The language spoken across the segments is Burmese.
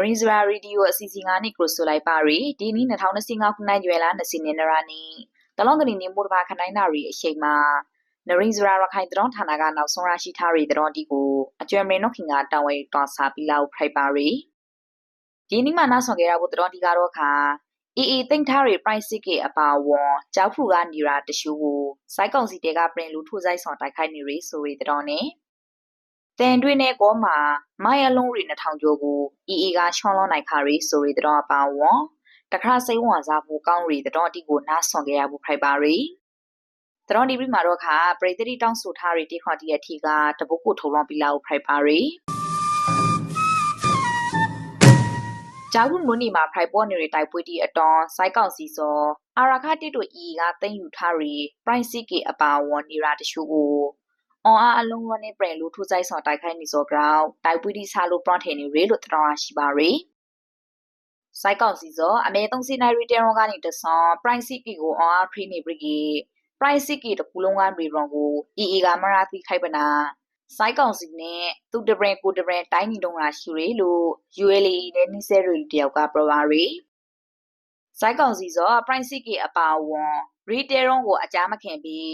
Narin Zara Radio အစီအစဉ်ကနေကိုဆိုလိုက်ပါရီဒီနေ့2025ခုနှစ်ရွယ်လာ20နှစ်နရာနီတလောင်းကနေနေမို့တပါခနိုင်နာရီအချိန်မှာ Narin Zara ရခိုင်တရောင်းဌာနကနောက်ဆုံးရရှိထားရီတရောင်းဒီကိုအကျွမ်းမင်းတို့ခင်ကတောင်းဝဲတွားစားပြီးလောက်ဖိုက်ပါရီဒီနေ့မှနောက်ဆောင်ခဲ့ရဖို့တရောင်းဒီကတော့ခါအေးအေးသိမ့်ထားရီ price ကေအပါဝွန်ကြောက်ဖူကနေရာတရှူကိုစိုက်ကောင်စီတဲကပြင်လူထိုးဆိုင်ဆောင်တိုက်ခိုက်နေရီဆိုရီတရောင်းနဲ့ တန်တွင်းနဲ့ကောမှာမိုင်အလုံးရီ2000ကျော်ကိုအီအီကရှောင်းလွန်နိုင်ခါရီဆိုရီတော့ပါဝွန်တခါစိတ်ဝင်စားဖို့ကောင်းရီတော့အတီကိုနားဆွန်ခဲ့ရဖို့ဖိုက်ပါရီတတော်ဒီပြီးမှာတော့ခါပရိသတိတောင်းဆိုထားရီတိခွန်တီအထီကတပုတ်ကိုထုံလွန်ပြီးလာဖို့ဖိုက်ပါရီဂျာဝုမွနီမှာဖိုက်ပေါ်နေရီတိုက်ပွဲတီအတော်စိုက်ကောင်စီစောအာရခတိတို့အီကသိမ့်ယူထားရီ price ကေအပါဝွန်နေရာတရှုကို အော်အားအလုံးဝနဲ့ပရလူထိုးဆိုင်ဆောင်တိုက်ခိုက်နေစောကောင်တိုက်ပွီးဒီဆာလိုပရန်ထင်နေရေလို့တော်ရရှိပါရီစိုက်ကောင်စီစောအမေသုံးစီနိုင်ရီတဲရောကနေတဆော price ကီကိုအော်အားဖရီနေပရီ price ကီတကူလုံးကရီရောကိုအီအီကမရာသီခိုက်ပနာစိုက်ကောင်စီနဲ့သူတပရင်ကိုတပရင်တိုင်းနေတော့တာရှိရလို့ ULE နဲ့နိစဲရီတယောက်ကပရပါရီစိုက်ကောင်စီစော price ကီအပါဝွန်ရီတဲရောကိုအကြမ်းမခင်ပြီး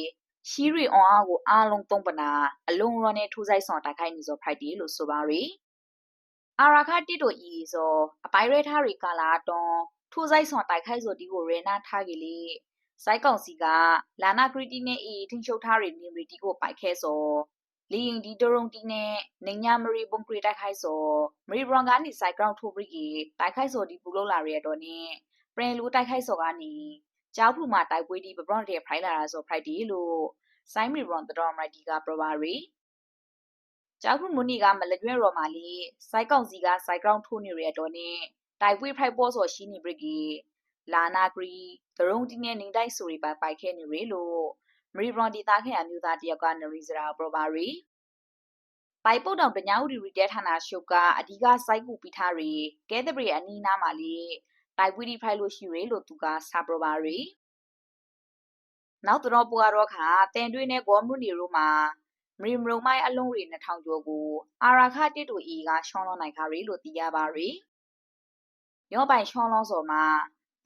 ရှီရီအွန်အားကိုအားလုံးသုံးပနာအလုံးရောနဲ့ထူးဆိုင်ဆောင်တိုက်ခိုက်နေစောဖိုက်တီလို့ဆိုပါရီအာရာခတိတိုဤစောအပိုင်ရဲထားရီကာလာတွန်ထူးဆိုင်ဆောင်တိုက်ခိုက်စောဒီကိုရေနာထားကြီးလေစိုက်ကောင်စီကလာနာခရီတီနဲ့အီထင်းချုပ်ထားရီနီရီတီကိုပိုက်ခဲစောလီရင်ဒီဒရုံတီနဲ့နေညာမရီဘုံခရီတိုက်ခိုက်စောမရီဘရွန်ကနေစိုက်ကောင်ထိုးပရီကြီးတိုက်ခိုက်စောဒီပူလို့လာရတော့နဲ့ပရင်လူတိုက်ခိုက်စောကနေ ကြောက်ဖူမှာတိုက်ပွဲဒီပပရွန်တဲ့ဖိုင်လာတာဆိုဖိုက်ဒီလို့ဆိုင်းမီရွန်တတော်မိုက်တီကပရပါရီကြောက်ဖူမူနီကမလကျွဲရော်မာလီစိုက်ကောင်စီကစိုက်ကောင်ထိုးနေရတော့နဲ့တိုက်ပွဲဖိုက်ပေါ်ဆိုရှိနေပရီလာနာဂရီဒရုံတီနဲ့နေတိုက်ဆိုရီပိုင်ပိုက်ခဲနေရလို့မရီဘရွန်ဒီတာခင်အမျိုးသားတယောက်ကနရီစရာပရပါရီပိုင်ပုတ်တောင်တညာဥရီရီတဲဌာနရှုပ်ကအဓိကစိုက်ကူပြီးထားရီကဲတပရီအနီးနားမှာလေ တိုက်ပွီးဒီဖိုင်လို့ရှိရလို့သူကစာပရပါရီနောက်တော့ပူကတော့ခါတင်တွင်းနဲ့ဂေါမရုနီရိုမှာမရီမရုံမိုင်အလုံးရီ2000ကျော်ကိုအာရာခတစ်တူအီကရှောင်းလွန်နိုင်ခါရီလို့သိရပါရီရောပိုင်ရှောင်းလွန်စော်မှာ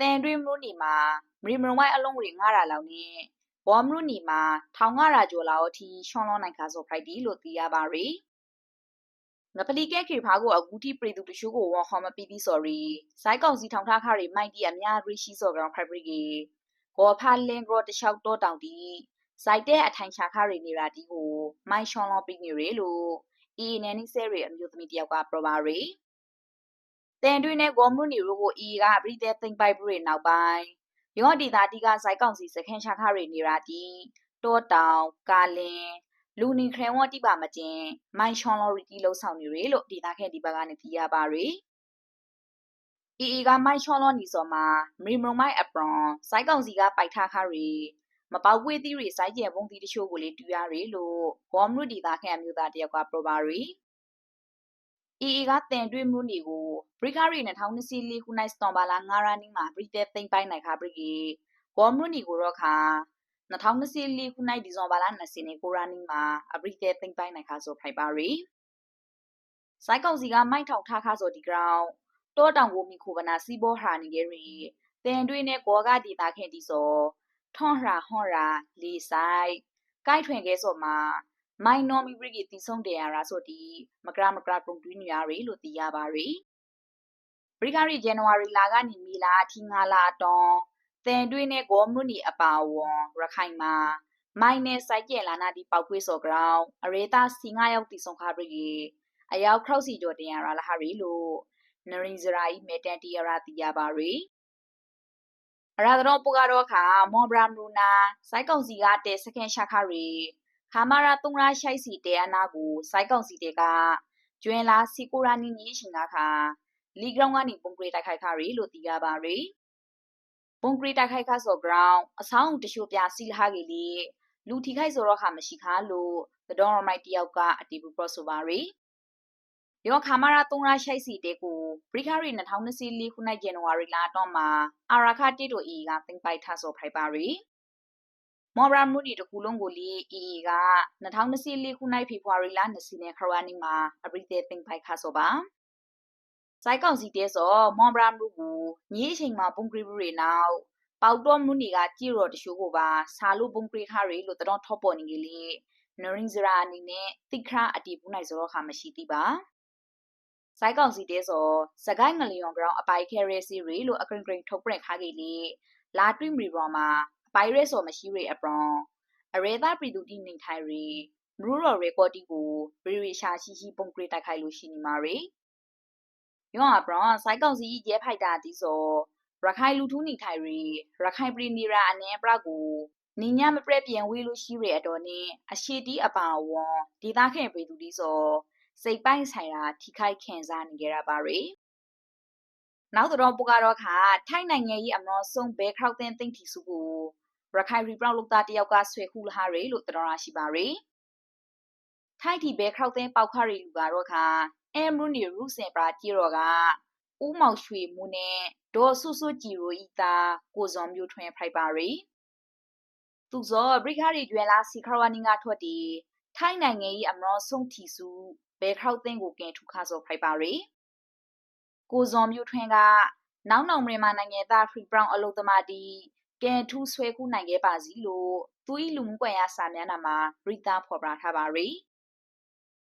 တင်တွင်းမရုနီမှာမရီမရုံမိုင်အလုံးရီ900လောက်နဲ့ဘောမရုနီမှာ1500ကျော်လောက်အထိရှောင်းလွန်နိုင်ခါစောဖိုက်ဒီလို့သိရပါရီ ငပလီကဲခေဖာကိုအကူတီပရိသူတရှိုးကိုဝဟမပီတီဆော်ရီစိုက်ကောင်စီထောင်ထားခါရီမိုက်တီအများရီရှိစော်ကောင်ဖိုက်ဘရီဂီကောဖာလင်ဂရောတလျှောက်တော့တောင်တီစိုက်တဲ့အထိုင်ချခရီနေတာဒီကိုမိုင်ရှွန်လောပိနေရလို့အီနန်နီဆဲရီအမျိုးသမီးတယောက်ကပရပါရီတန်တွင်းနဲ့ဂေါမရုနီရိုကိုအီကပရိတဲ့သိမ့်ပိုက်ပြီးနောက်ပိုင်းရောဒီတာတီကစိုက်ကောင်စီစခန်းချခရီနေတာဒီတောတောင်ကာလင် လူနီခရဝတိပါမကျင်မိုင်ရှွန်လော်ရီတီလှုပ်ဆောင်နေရလို့ဒေတာခဲ့ဒီဘက်ကနေသိရပါရီအီအီကမိုက်ချောလောနီစောမှာမရီမရုံမိုက်အပရွန်စိုက်ကောင်စီကပိုက်ထားခရီမပေါကွေးသီးရီစိုက်ကျဲပုံသီးတချို့ကိုလေတူရရီလို့ဂေါမရုဒီသားခန့်အမျိုးသားတယောက်ကပရိုပါရီအီအီကတန်တွေးမှုနီကိုဘရိကာရီ2024ခုနိုင်စတောင်ဘာလာငါရာနီမှာဘရိတဲသိမ့်ပိုင်းနိုင်ခါဘရိကီဂေါမရုနီကိုတော့ခါ 2024ခုနိုင်ဒီဇွန်ဘာလာ20နေကိုရာနီမှာအဘရိတဲသိမ့်ပိုင်းနိုင်ခါဆိုဖိုက်ပါရီစိုက်ကောင်စီကမိုက်ထောက်ထားခါဆိုဒီဂရောင်းတောတောင်ကိုမိခိုကနာစီဘောဟာနီဂရီတန်တွင်းနဲ့ကောကဒီတာခင်တီစောထွန်ရာဟွန်ရာလီဆိုင်ကိုက်ထွင်ကဲစောမှာမိုင်နော်မီဘရီကတီဆုံးတယ်ရတာဆိုဒီမကရမကရပုံတွင်းရရီလို့သိရပါရီဘရီဂရီဇန်နဝါရီလာကနေမီလာအထိငါလာတွန် တန်တွင်းနဲ့ဂေါမနုနီအပါဝွန်ရခိုင်မှာမိုင်နဲ့စိုက်ကျဲလာနာဒီပောက်ကွေးစော်ဂရောင်းအရေတာစီငါရောက်တီဆုံးခါဘရီအရောက်ခောက်စီကျော်တင်ရလာဟာရီလို့နရင်ဇရာဤမေတန်တီယရာတီယာပါရီအရာတော်ပူကတော့ခါမောဘရမ်ရူနာစိုက်ကောင်စီကတဲစကန်ရှာခရီခါမာရာတုံရာရှိုက်စီတဲအနာကိုစိုက်ကောင်စီတဲကကျွင်းလာစီကိုရာနီနီရှင်ကခါလီဂရောင်းကနေပုံကရီတိုက်ခိုက်ခါရီလို့သိရပါရီ ပုံကရီတိုက်ခိုက်ခါဆိုဂရောင်းအဆောင်တရှို့ပြစီလာကြီးလီလူထိခိုက်ဆိုတော့ခါမရှိခါလို့သတော်မိုက်တယောက်ကအတီးဘူးပရောဆိုပါရီယောခါမာရာတုံရာရှိုက်စီတဲကိုဘရိခရီ2024ခုနှစ်ဇန်နဝါရီလတော့မှာအာရာခတိတိုအီကတင်ပိုက်ထဆိုဖိုက်ပါရီမော်ဘရာမူနီတကူလုံးကိုလီအီက2024ခုနှစ်ဖေဖော်ဝါရီလ20နဲ့ခရဝနီမှာအဘရိတဲတင်ပိုက်ခါဆိုပါ စိုက်ကောင်စီတဲစောမွန်ဘရာမလူကိုညီအချိန်မှာပုံကရီဘူးတွေနောက်ပေါတော့မှုနေကကြည့်တော့တရှိုးကိုပါစာလို့ပုံကရီခါရီလို့တတော်ထော့ပေါ်နေကြီးလေနရင်းစရာအနေနဲ့တိခရအတီပူနိုင်စောခါမရှိသေးပါစိုက်ကောင်စီတဲစောစကိုင်းငလျော်ကောင်အပိုင်ခဲရဲစီရီလို့အကရင်ကရင်ထုတ်ပြန်ခါကြီးလေလာတွိမီဘောမှာအပိုင်ရဲစောမရှိရီအပရွန်အရေသားပြည်သူတိနေထိုင်ရီမရူရော်ရေကော်တီကိုရီရီရှာရှိရှိပုံကရီတိုက်ခိုက်လို့ရှိနေမှာရီ ယောအပရွန်စိုက်ကောင်စီရဲဖိုက်တာတီစောရခိုင်လူထုနေထိုင်ရီရခိုင်ပြည်နေရာအနေပရကိုနိညာမပြည့်ပြန်ဝေးလို့ရှိရအတော်နဲ့အရှိတီးအပါဝွန်ဒေသခံပြည်သူတီစောစိတ်ပိုင်းဆိုင်ရာထိခိုက်ခံစားနေကြရပါရီနောက်တော့ပူကတော့ခါထိုင်းနိုင်ငံရဲ့အမနောဆုံးဘဲခောက်တဲ့သိမ့်တီစုကိုရခိုင်ရီပရောက်လုသားတယောက်ကဆွေခုလာရီလို့တော်ရရှိပါရီထိုက်တီဘဲခောက်တဲ့ပေါက်ခရီလူကတော့ခါ အမ်ရူနီရူစင်ပရာတီရောကဦးမောင်ရွှေမှုနဲ့ဒေါ်ဆုဆုကြည်ရိုဤသားကိုဇော်မျိုးထွန်းဖိုက်ပါရီသူဇောဘရိခရီကျွဲလာစီခရဝနီငါထွက်တီထိုင်းနိုင်ငံ၏အမနောဆုံးထီစုဘဲခောက်တဲ့ကိုကင်ထုခါစောဖိုက်ပါရီကိုဇော်မျိုးထွန်းကနောက်နောက်မြန်မာနိုင်ငံသားဖရီဘရောင်အလုသမာတီကဲထူးဆွဲခုနိုင်ခဲ့ပါစီလို့သူ၏လူမှုကွန်ရက်စာမျက်နှာမှာဘရိတာဖော်ပြထားပါရီ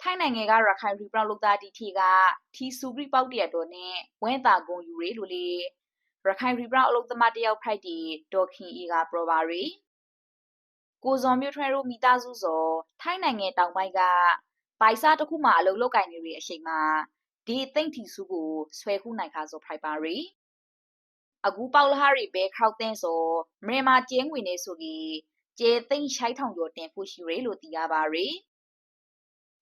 ထိုင်းနိုင်ငံကရခိုင်ရီပရောက်လုသားတီထီကထီစုပြီးပေါက်တရတော်နဲ့ဝဲတာဂုံယူရေလို့လေရခိုင်ရီပရောက်အလုသမားတယောက်ဖိုက်တီဒေါ်ခင်အီကပရောပါရီကိုဇော်မျိုးထွဲတို့မိသားစုစောထိုင်းနိုင်ငံတောင်ပိုင်းကပိုင်စားတစ်ခုမှအလုပ်လုပ်ကင်နေတဲ့အချိန်မှာဒီသိမ့်ထီစုကိုဆွဲခုနိုင်ခါစောဖိုက်ပါရီအခုပေါက်လဟာရီဘဲခောက်တဲ့ဆိုမြန်မာကျင်းငွေနေဆိုပြီးကျေသိမ့်ရှိုက်ထောင်ကျော်တင်ဖို့ရှိရလို့သိရပါရီဘ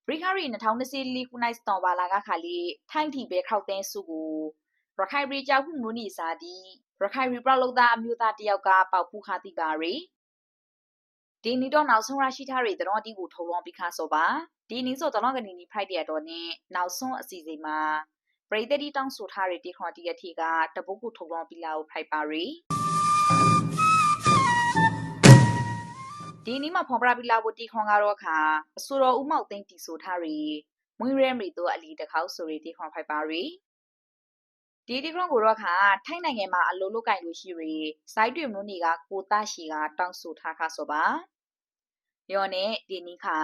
ရိခရီ2024ခုနိုင်စတောင်ပါလာကခါလီထိုင်းတီဘဲခောက်တဲ့စုကိုရခိုင်ပြည်ကြောက်မှုမျိုးနေစားဒီရခိုင်ရီပရလုသားအမျိုးသားတယောက်ကပေါက်ဖူးခါတိပါရီဒီနီတော့နောက်ဆုံးရရှိထားတဲ့တတော်တီကိုထုံလုံးပြီးခါစောပါဒီနင်းစောတလောကနေနီဖိုက်တဲ့တော့နဲ့နောက်ဆုံးအစီအစဉ်မှာပရိသတ်တီတောင်းဆိုထားတဲ့တီခွန်တီအထီကတပုတ်ကိုထုံလုံးပြီးလာကိုဖိုက်ပါရီ ဒီနေ့မှာဖော်ပြပြလာဖို့တီခွန်ကတော့ခါအဆိုတော်ဦးမောက်သိန်းတီဆိုထားရီမွေးရဲမီတို့အလီတခေါက်ဆိုရီတီခွန်ဖိုက်ပါရီဒီဒီဂရွန်ကိုတော့ခါထိုင်းနိုင်ငံမှာအလိုလိုကင်လို့ရှိရီစိုက်တွင်မလို့နေကကိုတရှိကတောင်းဆိုထားခါဆိုပါယောနဲ့ဒီနီခါ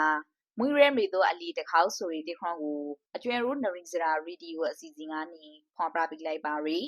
မွေးရဲမေတို့အလီတခေါက်ဆိုရီဒီခွန်ကိုအကျွဲရိုးနရင်းစရာရီဒီယိုအစီအစဉ်ကနေဖွာပြပေးလိုက်ပါရီ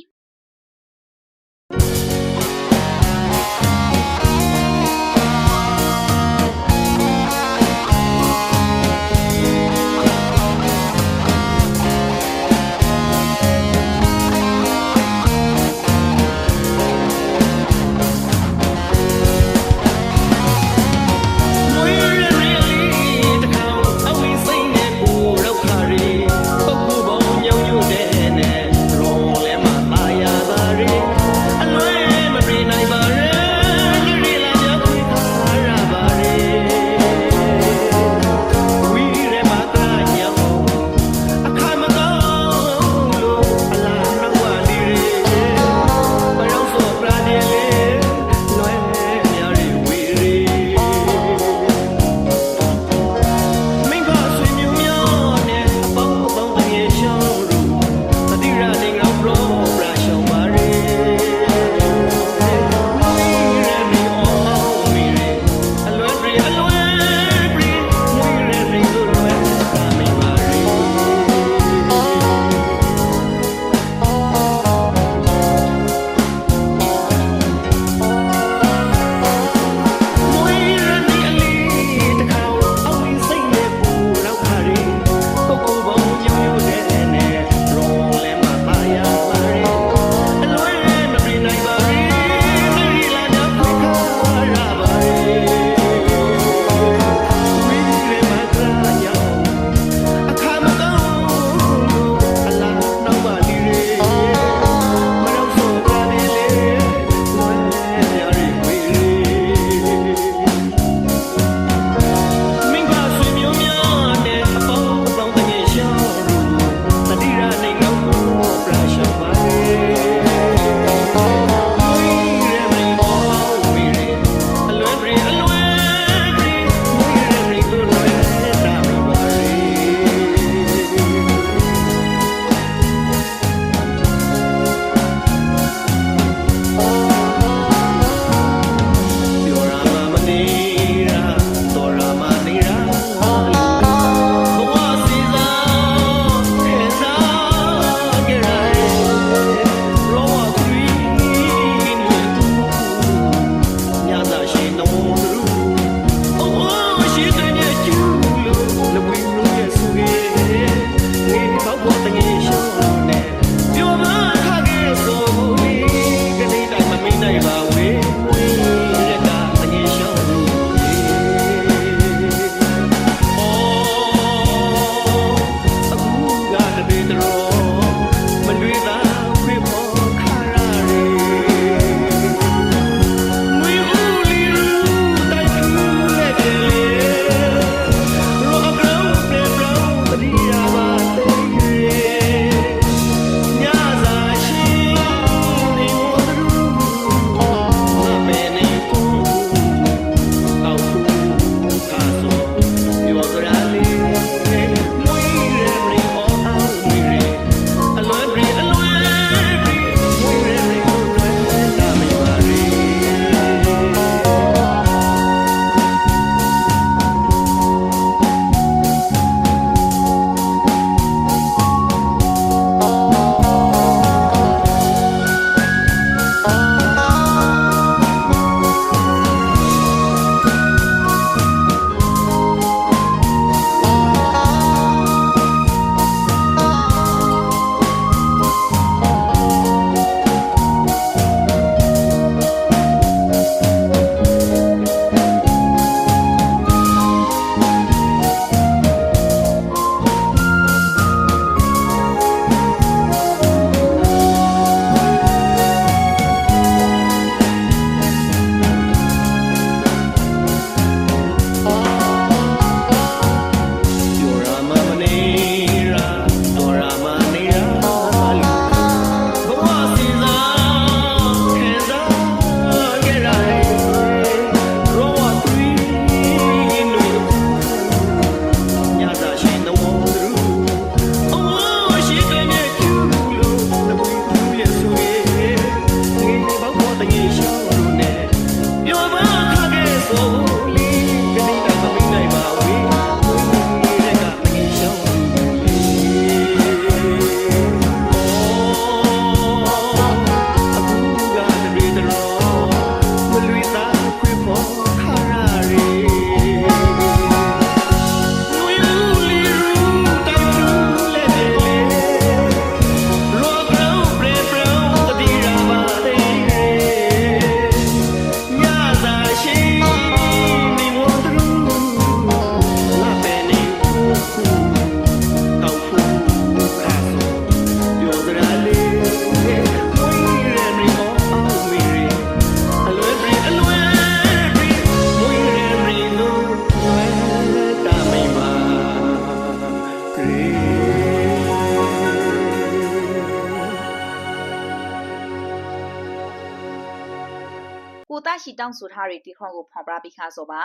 ချီတောင်းဆိုထားတဲ့တီခွန်ကိုဖော်ပြပြီးခါဆိုပါ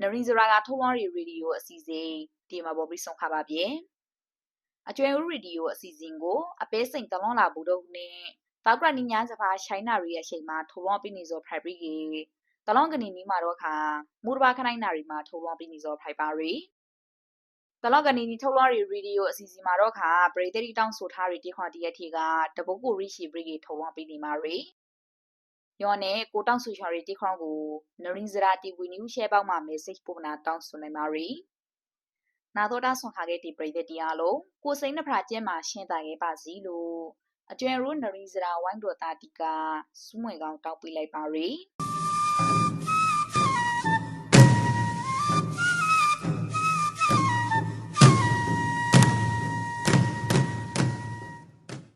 နရင်ဇရာကထုတ်လွှင့်ရေဒီယိုအစီအစဉ်ဒီမှာပေါ်ပြီးဆုံးခါပါပြေအကျွဲဦးရေဒီယိုအစီအစဉ်ကိုအပေးစိန်တလွန်လာဘူးတော့နဲ့တောက်ကရနီညာစပါရှိုင်းနာရီရဲ့အချိန်မှာထုတ်လွှင့်ပြီးနေစောဖိုက်ပြီးကေတလွန်ကနေနီမှာတော့ခါမူတဘာခနိုင်နာရီမှာထုတ်လွှင့်ပြီးနေစောဖိုက်ပါရီတလောက်ကနေနီထုတ်လွှင့်ရီရေဒီယိုအစီအစဉ်မှာတော့ခါပရိသတ်တောင်းဆိုထားရီတီခွန်တီရဲ့ထေကတပုတ်ကိုရိရှိပရိကေထုတ်လွှင့်ပြီးနေမှာရီ ယောနဲ့ကိုတောင်းဆိုချရီတီခွန်ကိုနရင်းစရာတီဝီနျူရှဲပေါက်မှာ message ပို့နာတောင်းဆိုနိုင်ပါရီနာတော့တာဆွန်ခါခဲ့တီပရိသတ်တရားလို့ကိုစိန်နှဖရာကျဲမှာရှင်းတာခဲ့ပါစီလို့အကျွဲရိုးနရင်းစရာဝိုင်းတော်တာတီကစူးမွေကောင်တောက်ပြလိုက်ပါရီ